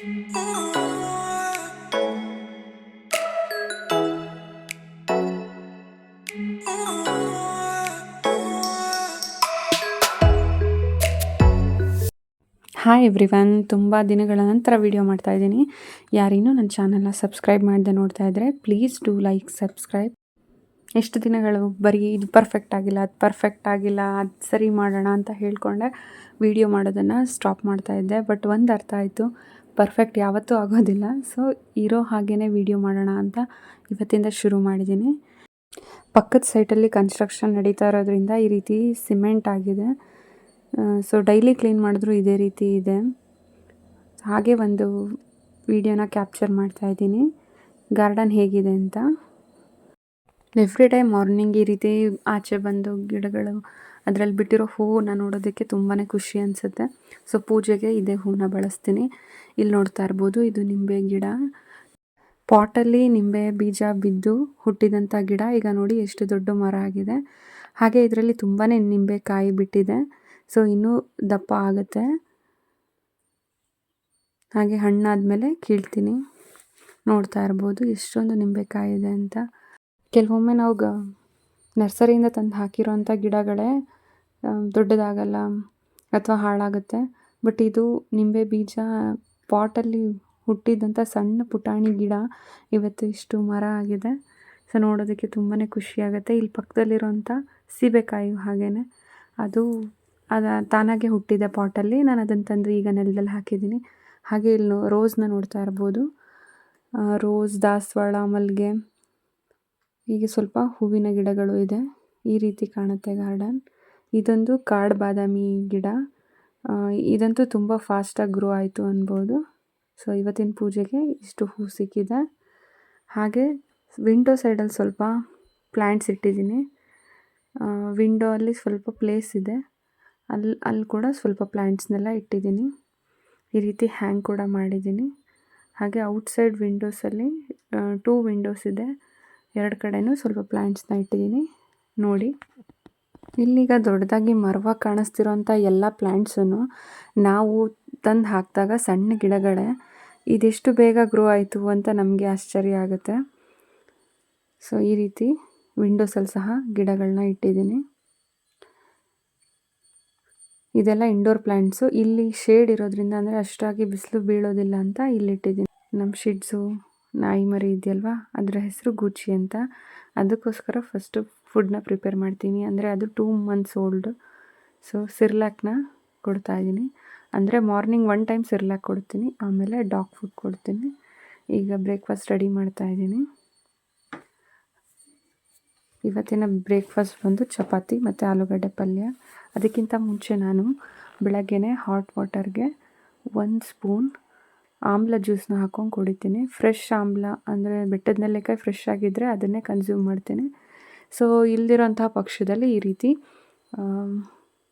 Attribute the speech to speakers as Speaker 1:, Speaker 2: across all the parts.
Speaker 1: Hi everyone ತುಂಬ ದಿನಗಳ ನಂತರ ವಿಡಿಯೋ ಮಾಡ್ತಾ ಇದ್ದೀನಿ. ಯಾರಿನ್ನೂ ನನ್ನ ಚಾನಲ್ನ ಸಬ್ಸ್ಕ್ರೈಬ್ ಮಾಡದೆ ನೋಡ್ತಾ ಇದ್ದರೆ ಪ್ಲೀಸ್ ಡೂ ಲೈಕ್ ಸಬ್ಸ್ಕ್ರೈಬ್ ಎಷ್ಟು ದಿನಗಳು? ಬರೀ ಇದು ಪರ್ಫೆಕ್ಟ್ ಆಗಿಲ್ಲ, ಅದು ಪರ್ಫೆಕ್ಟ್ ಆಗಿಲ್ಲ, ಅದು ಸರಿ ಮಾಡೋಣ ಅಂತ ಹೇಳಿಕೊಂಡೆ. ವಿಡಿಯೋ ಮಾಡೋದನ್ನು ಸ್ಟಾಪ್ ಮಾಡ್ತಾ ಇದ್ದೆ ಬಟ್ ಒಂದು ಅರ್ಥ ಆಯಿತು. ಪರ್ಫೆಕ್ಟ್ ಯಾವತ್ತೂ ಆಗೋದಿಲ್ಲ. ಸೊ ಇರೋ ಹಾಗೇ ವಿಡಿಯೋ ಮಾಡೋಣ ಅಂತ ಇವತ್ತಿಂದ ಶುರು ಮಾಡಿದ್ದೀನಿ. ಪಕ್ಕದ ಸೈಟಲ್ಲಿ ಕನ್ಸ್ಟ್ರಕ್ಷನ್ ನಡೀತಾ ಇರೋದ್ರಿಂದ ಈ ರೀತಿ ಸಿಮೆಂಟ್ ಆಗಿದೆ. ಸೊ ಡೈಲಿ ಕ್ಲೀನ್ ಮಾಡಿದ್ರು ಇದೇ ರೀತಿ ಇದೆ. ಹಾಗೆ ಒಂದು ವಿಡಿಯೋನ ಕ್ಯಾಪ್ಚರ್ ಮಾಡ್ತಾ ಇದ್ದೀನಿ. ಗಾರ್ಡನ್ ಹೇಗಿದೆ ಅಂತ. ಎವ್ರಿ ಡೇ ಮಾರ್ನಿಂಗ್ ಈ ರೀತಿ ಆಚೆ ಬಂದು ಗಿಡಗಳು ಅದರಲ್ಲಿ ಬಿಟ್ಟಿರೋ ಹೂವನ್ನ ನೋಡೋದಕ್ಕೆ ತುಂಬಾ ಖುಷಿ ಅನಿಸುತ್ತೆ. ಸೊ ಪೂಜೆಗೆ ಇದೇ ಹೂವನ್ನ ಬಳಸ್ತೀನಿ. ಇಲ್ಲಿ ನೋಡ್ತಾ ಇರ್ಬೋದು, ಇದು ನಿಂಬೆ ಗಿಡ. ಪಾಟಲ್ಲಿ ನಿಂಬೆ ಬೀಜ ಬಿದ್ದು ಹುಟ್ಟಿದಂಥ ಗಿಡ. ಈಗ ನೋಡಿ ಎಷ್ಟು ದೊಡ್ಡ ಮರ ಆಗಿದೆ. ಹಾಗೆ ಇದರಲ್ಲಿ ತುಂಬಾ ನಿಂಬೆ ಕಾಯಿ ಬಿಟ್ಟಿದೆ. ಸೊ ಇನ್ನೂ ದಪ್ಪ ಆಗುತ್ತೆ. ಹಾಗೆ ಹಣ್ಣಾದಮೇಲೆ ಕೀಳ್ತೀನಿ. ನೋಡ್ತಾ ಇರ್ಬೋದು, ಎಷ್ಟೊಂದು ನಿಂಬೆಕಾಯಿ ಇದೆ ಅಂತ. ಕೆಲವೊಮ್ಮೆ ನಾವು ಗ ನರ್ಸರಿಯಿಂದ ತಂದು ಹಾಕಿರೋಂಥ ಗಿಡಗಳೇ ದೊಡ್ಡದಾಗಲ್ಲ ಅಥವಾ ಹಾಳಾಗುತ್ತೆ. ಬಟ್ ಇದು ನಿಂಬೆ ಬೀಜ ಪಾಟಲ್ಲಿ ಹುಟ್ಟಿದಂಥ ಸಣ್ಣ ಪುಟಾಣಿ ಗಿಡ. ಇವತ್ತು ಇಷ್ಟು ಮರ ಆಗಿದೆ. ಸೊ, ನೋಡೋದಕ್ಕೆ ತುಂಬಾ ಖುಷಿಯಾಗುತ್ತೆ. ಇಲ್ಲಿ ಪಕ್ಕದಲ್ಲಿರೋಂಥ ಸೀಬೆಕಾಯಿ ಹಾಗೇ ಅದು ಅದು ತಾನಾಗೆ ಹುಟ್ಟಿದೆ ಪಾಟಲ್ಲಿ ನಾನು ಅದನ್ನು ತಂದು ಈಗ ನೆಲದಲ್ಲಿ ಹಾಕಿದ್ದೀನಿ. ಹಾಗೆ ಇಲ್ಲಿ ರೋಸ್ನ ನೋಡ್ತಾ ಇರ್ಬೋದು. ರೋಸ್, ದಾಸವಾಳ, ಮಲ್ಲಿಗೆ ಹೀಗೆ ಸ್ವಲ್ಪ ಹೂವಿನ ಗಿಡಗಳು ಇದೆ. ಈ ರೀತಿ ಕಾಣುತ್ತೆ ಗಾರ್ಡನ್. ಇದೊಂದು ಕಾಡು ಬಾದಾಮಿ ಗಿಡ. ಇದಂತೂ ತುಂಬ ಫಾಸ್ಟಾಗಿ ಗ್ರೋ ಆಯಿತು ಅನ್ಬೋದು. ಸೊ ಇವತ್ತಿನ ಪೂಜೆಗೆ ಇಷ್ಟು ಹೂ ಸಿಕ್ಕಿದೆ. ಹಾಗೆ ವಿಂಡೋ ಸೈಡಲ್ಲಿ ಸ್ವಲ್ಪ ಪ್ಲ್ಯಾಂಟ್ಸ್ ಇಟ್ಟಿದ್ದೀನಿ. ವಿಂಡೋ ಅಲ್ಲಿ ಸ್ವಲ್ಪ ಪ್ಲೇಸ್ ಇದೆ. ಅಲ್ಲಿ ಅಲ್ಲಿ ಕೂಡ ಸ್ವಲ್ಪ ಪ್ಲ್ಯಾಂಟ್ಸ್ನೆಲ್ಲ ಇಟ್ಟಿದ್ದೀನಿ. ಈ ರೀತಿ ಹ್ಯಾಂಗ್ ಕೂಡ ಮಾಡಿದ್ದೀನಿ. ಹಾಗೆ ಔಟ್ಸೈಡ್ ವಿಂಡೋಸಲ್ಲಿ ಟೂ ವಿಂಡೋಸ್ ಇದೆ. ಎರಡು ಕಡೆಯೂ ಸ್ವಲ್ಪ ಪ್ಲ್ಯಾಂಟ್ಸ್ನ ಇಟ್ಟಿದ್ದೀನಿ. ನೋಡಿ, ಇಲ್ಲೀಗ ದೊಡ್ಡದಾಗಿ ಮರವಾಗಿ ಕಾಣಿಸ್ತಿರೋಂಥ ಎಲ್ಲ ಪ್ಲ್ಯಾಂಟ್ಸನ್ನು ನಾವು ತಂದು ಹಾಕಿದಾಗ ಸಣ್ಣ ಗಿಡಗಳೇ. ಇದೆಷ್ಟು ಬೇಗ ಗ್ರೋ ಆಯಿತು ಅಂತ ನಮಗೆ ಆಶ್ಚರ್ಯ ಆಗುತ್ತೆ. ಸೊ ಈ ರೀತಿ ವಿಂಡೋಸಲ್ಲಿ ಸಹ ಗಿಡಗಳನ್ನ ಇಟ್ಟಿದ್ದೀನಿ. ಇದೆಲ್ಲ ಇಂಡೋರ್ ಪ್ಲ್ಯಾಂಟ್ಸು ಇಲ್ಲಿ ಶೇಡ್ ಇರೋದ್ರಿಂದ ಅಂದರೆ ಅಷ್ಟಾಗಿ ಬಿಸಿಲು ಬೀಳೋದಿಲ್ಲ ಅಂತ ಇಲ್ಲಿಟ್ಟಿದ್ದೀನಿ. ನಮ್ಮ ಶಿಡ್ಸು ನಾಯಿ ಮರಿ ಇದೆಯಲ್ವಾ? ಅದರ ಹೆಸರು ಗೂಚಿ ಅಂತ. ಅದಕ್ಕೋಸ್ಕರ ಫಸ್ಟು ಫುಡ್ನ ಪ್ರಿಪೇರ್ ಮಾಡ್ತೀನಿ. ಅಂದರೆ ಅದು ಟೂ ಮಂತ್ಸ್ ಓಲ್ಡ್ ಸೊ ಸಿರ್ಲಾಕ್ನ ಕೊಡ್ತಾಯಿದ್ದೀನಿ ಅಂದರೆ ಮಾರ್ನಿಂಗ್ ಒನ್ ಟೈಮ್ ಸಿರ್ಲಾಕ್ ಕೊಡ್ತೀನಿ. ಆಮೇಲೆ ಡಾಗ್ ಫುಡ್ ಕೊಡ್ತೀನಿ. ಈಗ ಬ್ರೇಕ್ಫಾಸ್ಟ್ ರೆಡಿ ಮಾಡ್ತಾ ಮಾಡ್ತಾಯಿದ್ದೀನಿ ಇವತ್ತಿನ ಬ್ರೇಕ್ಫಾಸ್ಟ್ ಬಂದು ಚಪಾತಿ ಮತ್ತು ಆಲೂಗಡ್ಡೆ ಪಲ್ಯ. ಅದಕ್ಕಿಂತ ಮುಂಚೆ ನಾನು ಬೆಳಗ್ಗೆ ಹಾಟ್ ವಾಟರ್ಗೆ ಒಂದು ಸ್ಪೂನ್ ಆಮ್ಲ ಜ್ಯೂಸನ್ನ ಹಾಕ್ಕೊಂಡು ಕುಡಿತೀನಿ. ಫ್ರೆಶ್ ಆಮ್ಲ ಅಂದರೆ ಬೆಟ್ಟದ ನೆಲ್ಲಿಕಾಯಿ ಫ್ರೆಶ್ ಆಗಿದ್ದರೆ ಅದನ್ನೇ ಕನ್ಸ್ಯೂಮ್ ಮಾಡ್ತೀನಿ. ಸೊ ಇಲ್ದಿರೋಂಥ ಪಕ್ಷದಲ್ಲಿ ಈ ರೀತಿ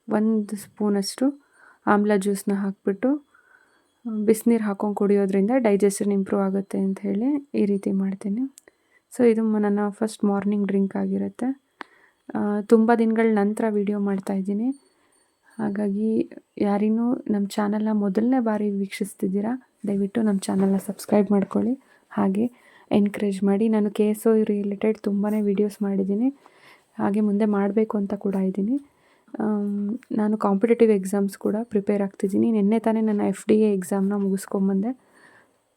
Speaker 1: ಒಂದು ಸ್ಪೂನಷ್ಟು ಆಮ್ಲ ಜ್ಯೂಸನ್ನ ಹಾಕಿಬಿಟ್ಟು ಬಿಸಿನೀರು ಹಾಕ್ಕೊಂಡು ಕುಡಿಯೋದ್ರಿಂದ ಡೈಜೆಷನ್ ಇಂಪ್ರೂವ್ ಆಗುತ್ತೆ ಅಂತ ಹೇಳಿ ಈ ರೀತಿ ಮಾಡ್ತೀನಿ. ಸೊ ಇದು ನನ್ನ ಫಸ್ಟ್ ಮಾರ್ನಿಂಗ್ ಡ್ರಿಂಕ್ ಆಗಿರುತ್ತೆ. ತುಂಬ ದಿನಗಳ ನಂತರ ವೀಡಿಯೋ ಮಾಡ್ತಾಯಿದ್ದೀನಿ ಹಾಗಾಗಿ ಯಾರಿನ್ನೂ ನಮ್ಮ ಚಾನಲ್ನ ಮೊದಲನೇ ಬಾರಿ ವೀಕ್ಷಿಸ್ತಿದ್ದೀರಾ ದಯವಿಟ್ಟು ನಮ್ಮ ಚಾನಲ್ನ ಸಬ್ಸ್ಕ್ರೈಬ್ ಮಾಡ್ಕೊಳ್ಳಿ. ಹಾಗೆ ಎನ್ಕರೇಜ್ ಮಾಡಿ. ನಾನು ಕೆ ಎಸ್ ಒ ರಿಲೇಟೆಡ್ ತುಂಬಾ ವೀಡಿಯೋಸ್ ಮಾಡಿದ್ದೀನಿ. ಹಾಗೆ ಮುಂದೆ ಮಾಡಬೇಕು ಅಂತ ಕೂಡ ಇದ್ದೀನಿ. ನಾನು ಕಾಂಪಿಟೇಟಿವ್ ಎಕ್ಸಾಮ್ಸ್ ಕೂಡ ಪ್ರಿಪೇರ್ ಆಗ್ತಿದ್ದೀನಿ. ನಿನ್ನೆ ತಾನೇ ನನ್ನ ಎಫ್ ಡಿ ಎ ಎಕ್ಸಾಮ್ನ ಮುಗಿಸ್ಕೊಂಬಂದೆ.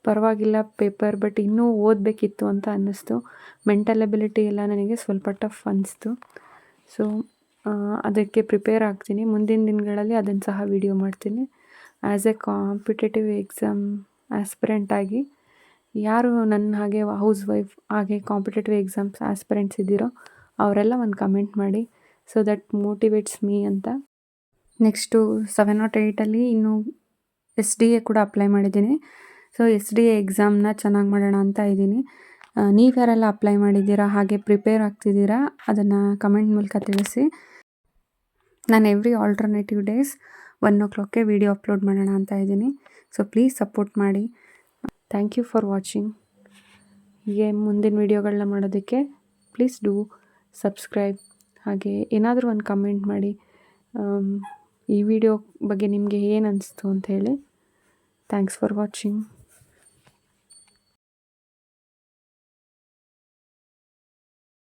Speaker 1: ಪರವಾಗಿಲ್ಲ ಪೇಪರ್ ಬಟ್ ಇನ್ನೂ ಓದಬೇಕಿತ್ತು ಅಂತ ಅನ್ನಿಸ್ತು. ಮೆಂಟಲ್ ಎಬಿಲಿಟಿ ಎಲ್ಲ ನನಗೆ ಸ್ವಲ್ಪ ಟಫ್ ಅನ್ನಿಸ್ತು ಸೊ ಅದಕ್ಕೆ ಪ್ರಿಪೇರ್ ಆಗ್ತೀನಿ. ಮುಂದಿನ ದಿನಗಳಲ್ಲಿ ಅದನ್ನು ಸಹ ವೀಡಿಯೋ ಮಾಡ್ತೀನಿ. As a competitive exam aspirant ಆಗಿ ಯಾರು ನನ್ನ ಹಾಗೆ ಹೌಸ್ ವೈಫ್ ಹಾಗೆ ಕಾಂಪಿಟೇಟಿವ್ ಎಕ್ಸಾಮ್ಸ್ ಆಸ್ಪಿರೆಂಟ್ಸ್ ಇದ್ದೀರೋ ಅವರೆಲ್ಲ ಒಂದು ಕಮೆಂಟ್ ಮಾಡಿ ಸೊ ದಟ್ ಮೋಟಿವೇಟ್ಸ್ ಮೀ ಅಂತ. ನೆಕ್ಸ್ಟು ಸೆವೆನ್ ನಾಟ್ ಏಯ್ಟಲ್ಲಿ ಇನ್ನು ಎಸ್ ಡಿ ಎ ಕೂಡ ಅಪ್ಲೈ ಮಾಡಿದ್ದೀನಿ. ಸೊ ಎಸ್ ಡಿ ಎ ಎಕ್ಸಾಮ್ನ ಚೆನ್ನಾಗಿ ಮಾಡೋಣ ಅಂತ ಇದ್ದೀನಿ. ನೀವು ಯಾರೆಲ್ಲ ಅಪ್ಲೈ ಮಾಡಿದ್ದೀರಾ, ಹಾಗೆ ಪ್ರಿಪೇರ್ ಆಗ್ತಿದ್ದೀರಾ, ಅದನ್ನು ಕಮೆಂಟ್ ಮೂಲಕ ತಿಳಿಸಿ. ನಾನು ಎವ್ರಿ ಆಲ್ಟರ್ನೇಟಿವ್ ಡೇಸ್ ಒನ್ ಓ ಕ್ಲಾಕ್ಗೆ ವೀಡಿಯೋ ಅಪ್ಲೋಡ್ ಮಾಡೋಣ ಅಂತ ಇದ್ದೀನಿ. ಸೊ ಪ್ಲೀಸ್ ಸಪೋರ್ಟ್ ಮಾಡಿ. ಥ್ಯಾಂಕ್ ಯು ಫಾರ್ ವಾಚಿಂಗ್ ಹೀಗೆ ಮುಂದಿನ ವೀಡಿಯೋಗಳನ್ನ ಮಾಡೋದಕ್ಕೆ ಪ್ಲೀಸ್ ಡೂ ಸಬ್ಸ್ಕ್ರೈಬ್ ಹಾಗೆ ಏನಾದರೂ ಒಂದು ಕಮೆಂಟ್ ಮಾಡಿ. ಈ ವಿಡಿಯೋ ಬಗ್ಗೆ ನಿಮಗೆ ಏನು ಅನಿಸ್ತು ಅಂತ ಹೇಳಿ. Thanks for watching